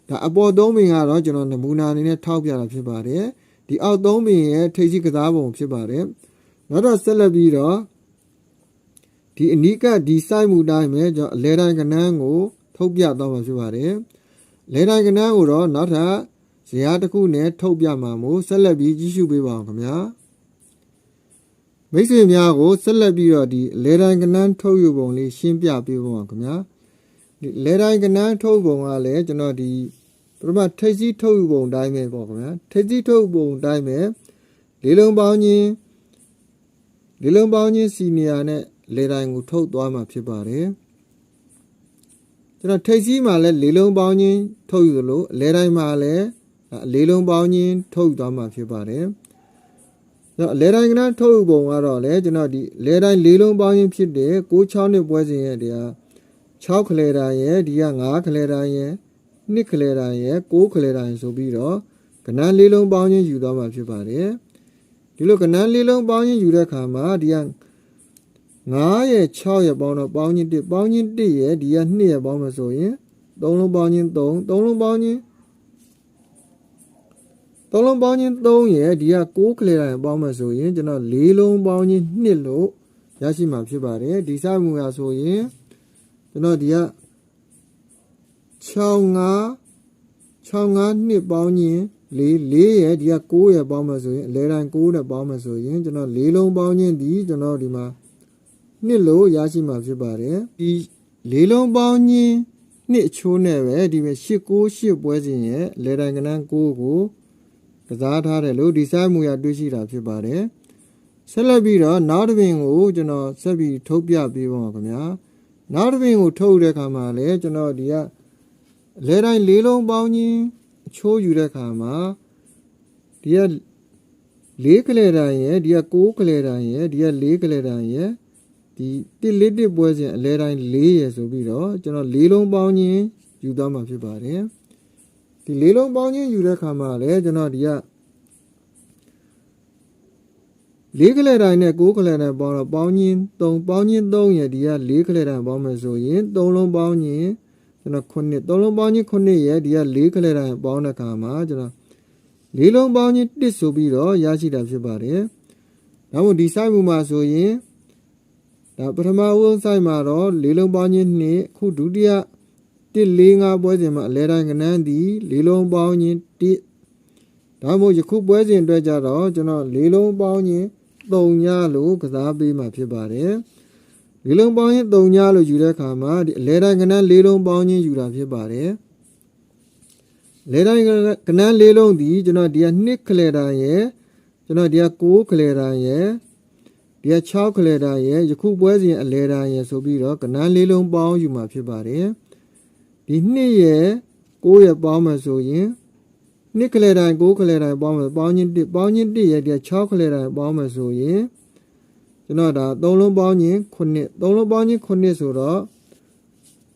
ဒါအပေါ်3ပင်ကတော့ကျွန်တော်နမူနာအနေနဲ့ထောက်ပြတာဖြစ်ပါတယ်ဒီအောက်သုံးပင်ရဲ့ထိပ်စီကစားပုံဖြစ်ပါတယ်နောက်တော့ဆက်လက်ပြီးတော့ဒီအနီးကဒီ site မူတိုင်းပဲကျွန်တော်အလဲတိုင်းကနန်းကိုထုတ်ပြတော့မှာဖြစ်ပါတယ်လဲတိုင်းကနန်းကိုတော့နောက်ထပ်ဇရာတစ်ခုနဲ့ထုတ်ပြမှာမို့ဆက်လက်ပြီးကြည့်ရှုပေးပါအောင်ခင်ဗျာမိတ်ဆွေများကိုဆက်လက်ပြီးတော့ဒီလဲတိုင်းကနန်းထုတ်ယူပုံလေးရှင်းပြပေးပါအောင်ခင်ဗျာဒီလဲတိုင်းကနန်းထုတ်ပုံကလည်းကျွန်တော်ဒီ ပထမထိပ်စီးထုတ်ယူပုံတိုင်းပဲပေါ့ခင်ဗျာထိပ်စီးထုတ်ယူပုံတိုင်းပဲလေးလုံးပေါင်းချင်းလေးလုံးပေါင်းချင်းစီနီယာနဲ့လေတိုင်းကိုထုတ်သွားမှာဖြစ်ပါတယ်ကျွန်တော်ထိပ်စီးမှာလည်းလေးလုံးပေါင်းချင်းထုတ်ယူသလိုအလဲတိုင်းမှာလည်းလေးလုံးပေါင်းချင်းထုတ်ယူသွားမှာဖြစ်ပါတယ်တော့လေတိုင်းကနထုတ်ယူပုံကတော့လေကျွန်တော်ဒီလေတိုင်းလေးလုံးပေါင်းချင်းဖြစ်တဲ့6-6နှစ်ပွဲစဉ်ရဲ့တရား6ခလဲတိုင်းရဲ့ဒီက9ခလဲတိုင်းရဲ့ နှစ်ခလဲတိုင်းရဲ့6ခလဲတိုင်းဆိုပြီးတော့ကဏ္ဍလေးလုံးပေါင်းချင်းယူသွားမှာဖြစ်ပါတယ်ဒီလိုကဏ္ဍလေးလုံးပေါင်းချင်းယူတဲ့အခါမှာဒီက9ရဲ့6ရဲ့ပေါင်းတော့ပေါင်းချင်း1ပေါင်းချင်း1ရဲ့ဒီက2ရဲ့ပေါင်းမယ်ဆိုရင်3လုံးပေါင်းချင်း3 3လုံးပေါင်းချင်း3လုံးပေါင်းချင်း3ရဲ့ဒီက6ကလေးတိုင်းပေါင်းမယ်ဆိုရင်ကျွန်တော်4လုံးပေါင်းချင်း2လို့ရရှိမှာဖြစ်ပါတယ်ဒီစမှုရဆိုရင်ကျွန်တော်ဒီက 65 65နှစ်ပေါင်းချင်း၄၄ရဲ့ဒီက9ရဲ့ပေါင်းမယ်ဆိုရင်အလဲတိုင်း9နဲ့ပေါင်းမယ်ဆိုရင်ကျွန်တော်၄လုံးပေါင်းချင်းဒီကျွန်တော်ဒီမှာနှစ်လို့ရရှိမှာဖြစ်ပါတယ်ဒီ၄လုံးပေါင်းချင်းနှစ်အချိုးနဲ့ပဲဒီမဲ့၈၉၈ပွဲစဉ်ရဲ့လေတိုင်းကနန်း9ကိုကစားထားတယ်လို့ဒီဆိုင်မူရတွေ့ရှိတာဖြစ်ပါတယ်ဆက်လက်ပြီးတော့နောက်တစ်ပင်ကိုကျွန်တော်ဆက်ပြီးထုတ်ပြပေးပါမယ်ခင်ဗျာနောက်တစ်ပင်ကိုထုတ်တဲ့အခါမှာလည်းကျွန်တော်ဒီက လေတိုင်းလေးလုံးပေါင်းချင်းအချိုးယူတဲ့အခါမှာဒီကလေးကလေးတိုင်းရဲ့ဒီက6ကလေးတိုင်းရဲ့ဒီက4ကလေးတိုင်းရဲ့ဒီတစ်လေးတစ်ပွဲစဉ်အလဲတိုင်း4ရယ်ဆိုပြီးတော့ကျွန်တော်လေးလုံးပေါင်းချင်းယူသွားမှာဖြစ်ပါတယ်ဒီလေးလုံးပေါင်းချင်းယူတဲ့အခါမှာလည်းကျွန်တော်ဒီကလေးကလေးတိုင်းနဲ့6ကလေးတိုင်းပေါင်းတော့ပေါင်းချင်း3ပေါင်းချင်း3ရယ်ဒီက4ကလေးတိုင်းပေါင်းမယ်ဆိုရင်3လုံးပေါင်းချင်း ကျွန်တော်9 3လုံးပေါင်းချင်း9ရယ်ဒီက4ကလေးတိုင်းပေါင်းတဲ့အခါမှာကျွန်တော်လေးလုံးပေါင်းချင်း1ဆိုပြီးတော့ရရှိတာဖြစ်ပါတယ်။ဒါမှမဟုတ်ဒီ site မူမှာဆိုရင်ဒါပထမဦး site မှာတော့လေးလုံးပေါင်းချင်း2ခုဒုတိယ1 4 5ပွဲစဉ်မှာအလဲတိုင်းကနန်းသည်လေးလုံးပေါင်းချင်း1ဒါမှမဟုတ်ယခုပွဲစဉ်အတွက်ကြတော့ကျွန်တော်လေးလုံးပေါင်းချင်း3ညလို့ကစားပေးမှာဖြစ်ပါတယ်။ လေးလုံးပေါင်းချင်း3ညလို့ယူတဲ့အခါမှာဒီအလဲတိုင်းကနန်းလေးလုံးပေါင်းချင်းယူတာဖြစ်ပါတယ်။လဲတိုင်းကနန်းလေးလုံးဒီကျွန်တော်ဒီက2ခလဲတိုင်းရဲ့ကျွန်တော်ဒီက6ခလဲတိုင်းရဲ့ဒီက6ခလဲတိုင်းရဲ့ယခုပွဲစဉ်အလဲတိုင်းရဲ့ဆိုပြီးတော့ကနန်းလေးလုံးပေါင်းယူမှာဖြစ်ပါတယ်။ဒီ2ရဲ့6ရဲ့ပေါင်းမှဆိုရင်နှစ်ကလေးတိုင်း6ကလေးတိုင်းပေါင်းမယ်ပေါင်းချင်း1ပေါင်းချင်း1ရဲ့ဒီ6ကလေးတိုင်းပေါင်းမယ်ဆိုရင် ကျွန်တော်ဒါ3လုံးပေါင်းချင်း9 3လုံးပေါင်းချင်း9ဆိုတော့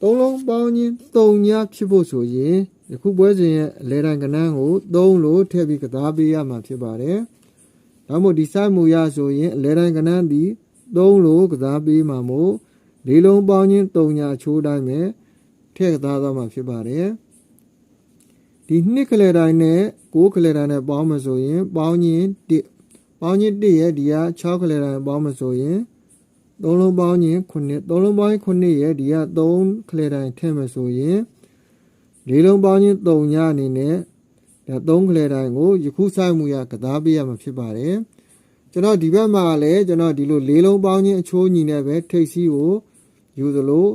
3လုံးပေါင်းချင်း3ညဖြစ်ဖို့ဆိုရင်ယခုပွဲစဉ်ရဲ့အလဲတိုင်းကဏ္ဍကို3လို့ထည့်ပြီးကစားပေးရမှာဖြစ်ပါတယ်။ဒါမှမဟုတ်ဒီစိုက်မှုရဆိုရင်အလဲတိုင်းကဏ္ဍဒီ3လို့ကစားပေးမှာမို့၄လုံးပေါင်းချင်း3ညချိုးတိုင်းပဲထည့်ကစားသွားမှာဖြစ်ပါတယ်။ဒီနှစ်ကလေးတိုင်းနဲ့6ကလေးတိုင်းနဲ့ပေါင်းမဆိုရင် ပေါင်းချင်း1 ပေါင်းချင်း1ရဲ့ဒီက6ကလေးတိုင်းပေါင်းမဆိုရင်3လုံးပေါင်းချင်း9 3လုံးပေါင်းချင်း9ရဲ့ဒီက3ကလေးတိုင်းထည့်မဆိုရင်၄လုံးပေါင်းချင်း3ညအနေနဲ့ဒါ3ကလေးတိုင်းကိုယခုဆိုင်မှုရကစားပေးရမှာဖြစ်ပါတယ်ကျွန်တော်ဒီဘက်မှာလည်းကျွန်တော်ဒီလို၄လုံးပေါင်းချင်းအချိုးညီနဲ့ပဲထိတ်စီးကိုယူသလို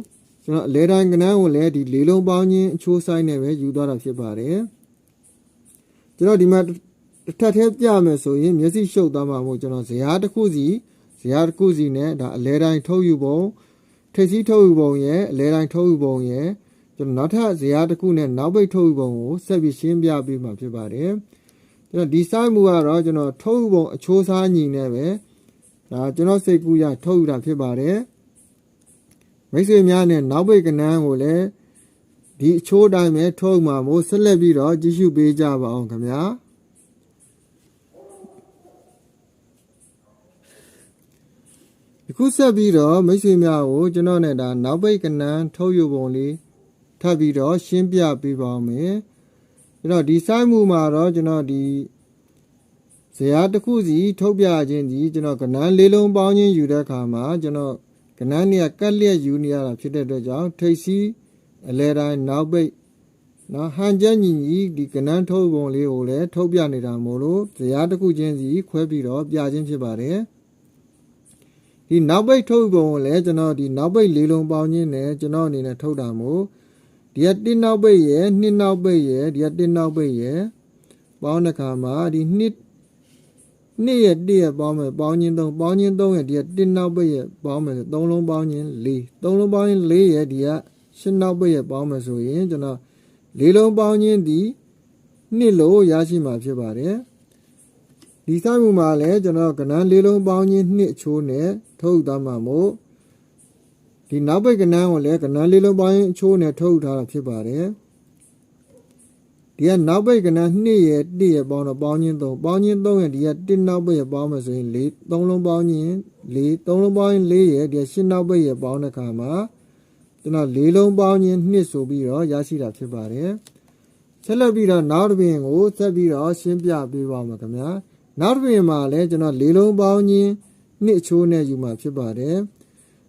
ကျွန်တော်အလဲတိုင်းကနန်းကိုလည်းဒီလေးလုံးပေါင်းချင်းအချိုးဆိုင်နဲ့ပဲယူသွားတာဖြစ်ပါတယ်ကျွန်တော်ဒီမှာ တစ်ထပ်သေးပြမယ်ဆိုရင်မျက်စိရှုပ်သွားမှာမို့ကျွန်တော်ဇရာတစ်ခုစီဇရာတစ်ခုစီနဲ့ဒါအလဲတိုင်းထုတ်ယူပုံထိပ်စီးထုတ်ယူပုံရဲ့အလဲတိုင်းထုတ်ယူပုံရဲ့ကျွန်တော်နောက်ထပ်ဇရာတစ်ခုနဲ့နောက်ပိတ်ထုတ်ယူပုံကိုဆက်ပြီးရှင်းပြပေးမှာဖြစ်ပါတယ်ကျွန်တော်ဒီ site မူကတော့ကျွန်တော်ထုတ်ယူပုံအချိုးစားညီနဲ့ပဲဒါကျွန်တော်စိတ်ကူးရထုတ်ယူတာဖြစ်ပါတယ်မိတ်ဆွေများနဲ့နောက်ပိတ်ကနန်းကိုလည်းဒီအချိုးတိုင်းပဲထုတ်မှာမို့ဆက်လက်ပြီးတော့ကြည့်ရှုပေးကြပါအောင်ခင်ဗျာ ဒီခုဆက်ပြီးတော့မိတ်ဆွေများကိုကျွန်တော်နဲ့ဒါနောက်ပိတ်ကနန်းထုတ်ယူပုံလေးထပ်ပြီးတော့ရှင်းပြပေးပါမယ်အဲ့တော့ဒီစိုက်မှုမှာတော့ကျွန်တော်ဒီဇရာတစ်ခုစီထုတ်ပြခြင်းဒီကျွန်တော်ကနန်းလေးလုံးပေါင်းခြင်းယူတဲ့အခါမှာကျွန်တော်ကနန်းเนี่ยကက်လျက်ယူနေရတာဖြစ်တဲ့အတွက်ကြောင့်ထိတ်စီအလဲတိုင်းနောက်ပိတ်နော်ဟန်ကျက်ညီညီဒီကနန်းထုတ်ပုံလေးကိုလည်းထုတ်ပြနေတာမို့လို့ဇရာတစ်ခုချင်းစီခွဲပြီးတော့ပြခြင်းဖြစ်ပါတယ် ဒီနောက်ပိတ်ထုတ်ပုံကိုလည်းကျွန်တော်ဒီနောက်ပိတ်လေးလုံးပေါင်းခြင်းနဲ့ကျွန်တော်အနေနဲ့ထုတ်တာမို့ဒီကတစ်နောက်ပိတ်ရယ်နှစ်နောက်ပိတ်ရယ်ဒီကတစ်နောက်ပိတ်ရယ်ပေါင်းတဲ့ခါမှာဒီနှစ်နှစ်ရဲ့တစ်ရဲ့ပေါင်းမယ်ပေါင်းချင်းသုံးပေါင်းချင်းသုံးရဲ့ဒီကတစ်နောက်ပိတ်ရဲ့ပေါင်းမယ်ဆိုသုံးလုံးပေါင်းချင်း၄သုံးလုံးပေါင်းချင်း၄ရဲ့ဒီကရှင်းနောက်ပိတ်ရဲ့ပေါင်းမယ်ဆိုရင်ကျွန်တော်လေးလုံးပေါင်းချင်းဒီနှစ်လို့ရရှိမှာဖြစ်ပါတယ်ဒီဆိုင်မှုမှာလည်းကျွန်တော်ကဏ္ဍလေးလုံးပေါင်းချင်းနှစ်ချိုးနဲ့ ထုတ်သွားမှာမို့ဒီနောက်ပိတ်ကဏ္ဍကိုလည်းကဏ္ဍလေးလုံးပေါင်းချင်းအချိုးနဲ့ထုတ်ထားတာဖြစ်ပါတယ်ဒီကနောက်ပိတ်ကဏ္ဍ2ရဲ့1ရဲ့ပေါင်းတော့ပေါင်းချင်း3ပေါင်းချင်း3ရဲ့ဒီက1နောက်ပိတ်ရဲ့ပေါင်းမယ်ဆိုရင်4 3လုံးပေါင်းချင်း4 3လုံးပေါင်းချင်း4ရဲ့ဒီက8နောက်ပိတ်ရဲ့ပေါင်းတဲ့ခါမှာကျွန်တော်၄လုံးပေါင်းချင်း2ဆိုပြီးတော့ရရှိတာဖြစ်ပါတယ်ဆက်လက်ပြီးတော့နောက်တစ်ပင်ကိုဆက်ပြီးတော့ရှင်းပြပေးပါမယ်ခင်ဗျာနောက်တစ်ပင်မှာလည်းကျွန်တော်၄လုံးပေါင်းချင်း 2အချိုးနဲ့ယူမှာဖြစ်ပါတယ်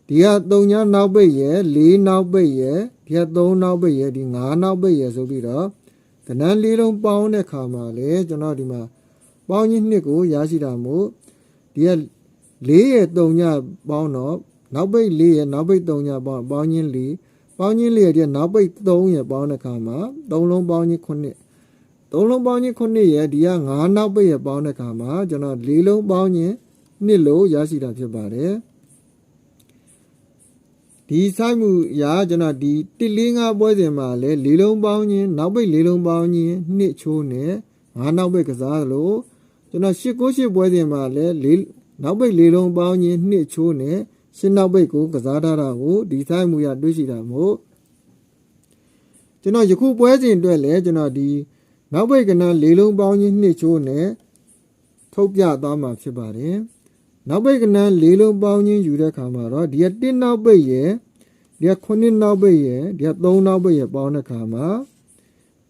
ဒီက3ညနောက်ပိတ်ရဲ့4နောက်ပိတ်ရဲ့ဒီက3နောက်ပိတ်ရဲ့ဒီ5နောက်ပိတ်ရဲ့ဆိုပြီးတော့ကဏ္ဍ၄လုံးပေါင်းတဲ့ခါမှာလေကျွန်တော်ဒီမှာပေါင်းချင်းနှစ်ကိုရရှိတာမို့ဒီက၄ရဲ့3ညပေါင်းတော့နောက်ပိတ်၄ရဲ့နောက်ပိတ်3ညပေါင်းပေါင်းချင်း၄ပေါင်းချင်းလေးရဲ့နောက်ပိတ်3ရဲ့ပေါင်းတဲ့ခါမှာ3လုံးပေါင်းချင်း9 3လုံးပေါင်းချင်း9ရဲ့ဒီက9နောက်ပိတ်ရဲ့ပေါင်းတဲ့ခါမှာကျွန်တော်4လုံးပေါင်းချင်း 2လို့ရရှိတာဖြစ်ပါတယ်ဒီဆိုင်မှုရာကျွန်တော်ဒီ145ပွဲစဉ်မှာလဲ၄လုံးပေါင်းချင်းနောက်ပိတ်၄လုံးပေါင်းချင်းနှစ်ချိုးနဲ့ငါးနောက်ပိတ်ကစားလို့ကျွန်တော်၈ကို၈ပွဲစဉ်မှာလဲ၄နောက်ပိတ်၄လုံးပေါင်းချင်းနှစ်ချိုးနဲ့ရှင်းနောက်ပိတ်ကိုကစားထားတာကိုဒီဆိုင်မှုရာတွေ့ရှိတာမို့ကျွန်တော်ယခုပွဲစဉ်အတွက်လဲကျွန်တော်ဒီနောက်ပိတ်ကနန်း၄လုံးပေါင်းချင်းနှစ်ချိုးနဲ့ထုတ်ပြသွားမှာဖြစ်ပါတယ် နောက်ပိတ်ကနန်း၄လုံးပေါင်းချင်းယူတဲ့ခါမှာတော့ဒီက1နောက်ပိတ်ရဲ့ဒီက9နောက်ပိတ်ရဲ့ဒီက3နောက်ပိတ်ရဲ့ပေါင်းတဲ့ခါမှာ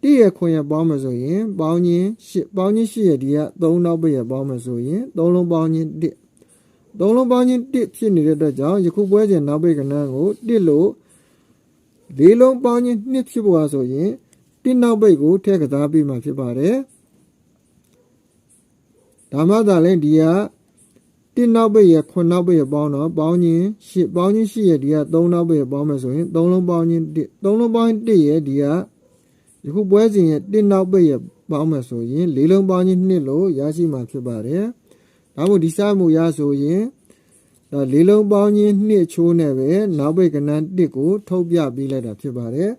1ရဲ့9ရဲ့ပေါင်းမယ်ဆိုရင်ပေါင်းချင်း8ပေါင်းချင်း8ရဲ့ဒီက3နောက်ပိတ်ရဲ့ပေါင်းမယ်ဆိုရင်3လုံးပေါင်းချင်း1 3လုံးပေါင်းချင်း1ဖြစ်နေတဲ့အတွက်ကြောင့်ယခုပွဲစဉ်နောက်ပိတ်ကနန်းကို1လို့၄လုံးပေါင်းချင်း2ဖြစ်ပေါ်ဆိုရင်1နောက်ပိတ်ကိုထည့်ကစားပြီးမှဖြစ်ပါတယ်ဒါမှသာလဲဒီက 1နောက်ပိတ်ရဲ့9နောက်ပိတ်ရဲ့ပေါင်းတော့ပေါင်းချင်း8ပေါင်းချင်း8ရဲ့ဒီက3နောက်ပိတ်ရဲ့ပေါင်းမယ်ဆိုရင်3လုံးပေါင်းချင်း1 3လုံးပေါင်း1ရဲ့ဒီကယခုပွဲစဉ်ရဲ့1နောက်ပိတ်ရဲ့ပေါင်းမယ်ဆိုရင်4လုံးပေါင်းချင်း2လို့ရရှိမှာဖြစ်ပါတယ်ဒါမို့ဒီစားမှုရဆိုရင်ဒါ၄လုံးပေါင်းချင်း2ချိုးနဲ့ပဲနောက်ပိတ်ကဏ္ဍ1ကိုထုတ်ပြပေးလိုက်တာဖြစ်ပါတယ်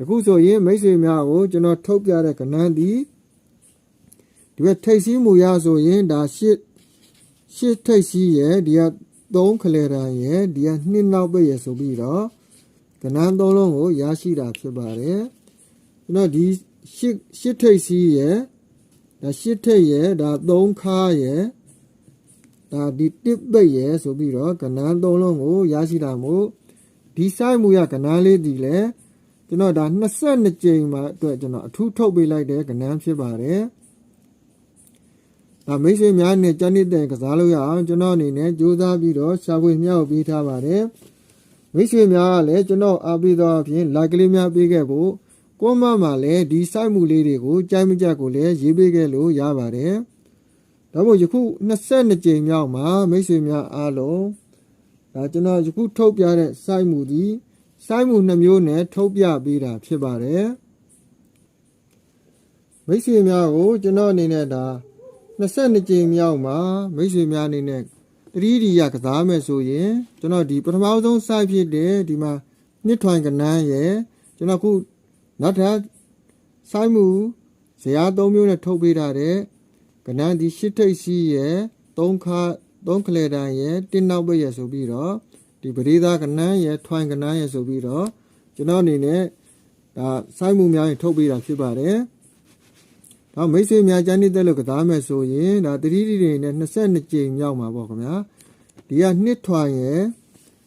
အခုဆိုရင်မိတ်ဆွေများကိုကျွန်တော်ထုတ်ပြတဲ့ကဏ္ဍဒီဒီဘက်ထိတ်စီးမှုရဆိုရင်ဒါ8 ရှစ်ထိတ်စီးရဲ့ဒီက3ခလေတန်ရဲ့ဒီက2နောက်ပိတ်ရဲ့ဆိုပြီးတော့ကဏ္ဍ3လုံးကိုရရှိတာဖြစ်ပါတယ်ကျွန်တော်ဒီရှစ်ရှစ်ထိတ်စီးရဲ့ဒါရှစ်ထိတ်ရဲ့ဒါ3ခါရဲ့ဒါဒီတစ်ပိတ်ရဲ့ဆိုပြီးတော့ကဏ္ဍ3လုံးကိုရရှိတာမို့ဒီဆိုင်မှုရကဏ္ဍလေးဒီလေကျွန်တော်ဒါ22ကြိမ်မှာအတွက်ကျွန်တော်အထူးထုတ်ပေးလိုက်တဲ့ကဏ္ဍဖြစ်ပါတယ် ဒါမိတ်ဆွေများနဲ့ကြမ်းတဲ့ကစားလို့ရအောင်ကျွန်တော်အနေနဲ့ကြိုးစားပြီးတော့ရှာဖွေမြောက်ပေးထားပါတယ်မိတ်ဆွေများကလည်းကျွန်တော်အားပေးသောအပြင် like ကလေးများပေးခဲ့ဖို့ကွန်မန့်မှာလည်းဒီ site မှုလေးတွေကိုကြိုက်မကြကိုလည်းရေးပေးခဲ့လို့ရပါတယ်ဒါမို့ယခု22ကြိမ်မြောက်မှာမိတ်ဆွေများအားလုံးဒါကျွန်တော်ယခုထုတ်ပြတဲ့ site မှုဒီ site မှုနှမျိုးနဲ့ထုတ်ပြပေးတာဖြစ်ပါတယ်မိတ်ဆွေများကိုကျွန်တော်အနေနဲ့ဒါ 22ကြိမ်မြောက်မှာမိတ်ဆွေများအနေနဲ့တတိဒီရကစားမယ်ဆိုရင်ကျွန်တော်ဒီပထမဆုံး site ဖြစ်တဲ့ဒီမှာနှစ်ထွန်ကနန်းရဲ့ကျွန်တော်ခုနောက်ထပ် site မှုဇရာ3မျိုးနဲ့ထုတ်ပေးထားတဲ့ကနန်းဒီရှစ်ထိပ်စီးရဲ့3ခါ3ကလေတန်ရဲ့တင်းနောက်ပိတ်ရဲ့ဆိုပြီးတော့ဒီပရိသကနန်းရဲ့ထွန်ကနန်းရဲ့ဆိုပြီးတော့ကျွန်တော်အနေနဲ့ဒါ site မှုများရင်ထုတ်ပေးတာဖြစ်ပါတယ်။ ဒါမိတ်ဆွေများကျန်းနေတဲ့လို့ကစားမယ်ဆိုရင်ဒါတတိတိတွေနဲ့22ကြိမ်မြောက်မှာပေါ့ခင်ဗျာ။ဒီကနှစ်ထွန်ရဲ့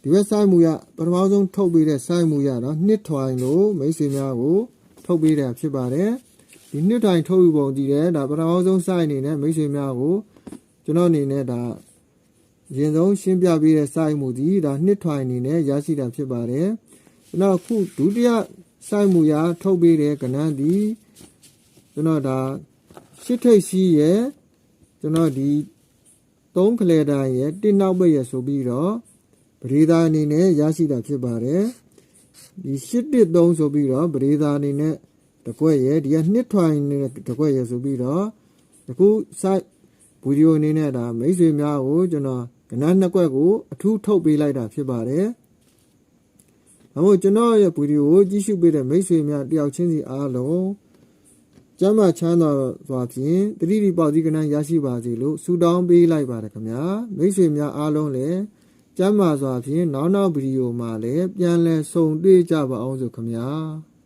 ဒီဘက်ဆိုင်မှုရပထမဆုံးထုတ်ပေးတဲ့ဆိုင်မှုရတော့နှစ်ထွန်လို့မိတ်ဆွေများကိုထုတ်ပေးတာဖြစ်ပါတယ်။ဒီနှစ်ထွန်ထုတ်ယူပုံကြည့်တယ်ဒါပထမဆုံးဆိုင်အနေနဲ့မိတ်ဆွေများကိုကျွန်တော်အနေနဲ့ဒါရင်ဆုံးရှင်းပြပေးတဲ့စိုက်မှုဒီဒါနှစ်ထွိုင်အနေနဲ့ရရှိတာဖြစ်ပါတယ်။ကျွန်တော်ခုဒုတိယစိုက်မှုရာထုတ်ပေးတဲ့ကဏ္ဍဒီ ကျွန်တော်ဒါရှစ်ထိပ်စီးရဲ့ကျွန်တော်ဒီသုံးကလေတာရဲ့တင်းနောက်ပိတ်ရဲ့ဆိုပြီးတော့ပရိသာအနေနဲ့ရရှိတာဖြစ်ပါတယ်ဒီရှစ်တစ်သုံးဆိုပြီးတော့ပရိသာအနေနဲ့တကွက်ရဲ့ဒီကနှစ်ထွိုင်နဲ့တကွက်ရဲ့ဆိုပြီးတော့အခု site ဗီဒီယိုအနေနဲ့ဒါမိတ်ဆွေများကိုကျွန်တော်ကဏ္ဍနှစ်ကွက်ကိုအထူးထုတ်ပေးလိုက်တာဖြစ်ပါတယ်။ဒါမို့ကျွန်တော်ရဲ့ဗီဒီယိုကိုကြည့်ရှုပေးတဲ့မိတ်ဆွေများတယောက်ချင်းစီအားလုံး ကျမ်းမာချမ်းသာစွာဖြင့်တတိတိပေါတိကဏ္ဍရရှိပါစေလို့ဆုတောင်းပေးလိုက်ပါတယ်ခင်ဗျာ။မိတ်ဆွေများအားလုံးလည်းကျမ်းမာစွာဖြင့်နောက်နောက်ဗီဒီယိုမှာလည်းပြန်လည်ဆုံတွေ့ကြပါအောင်ဆိုခင်ဗျာ။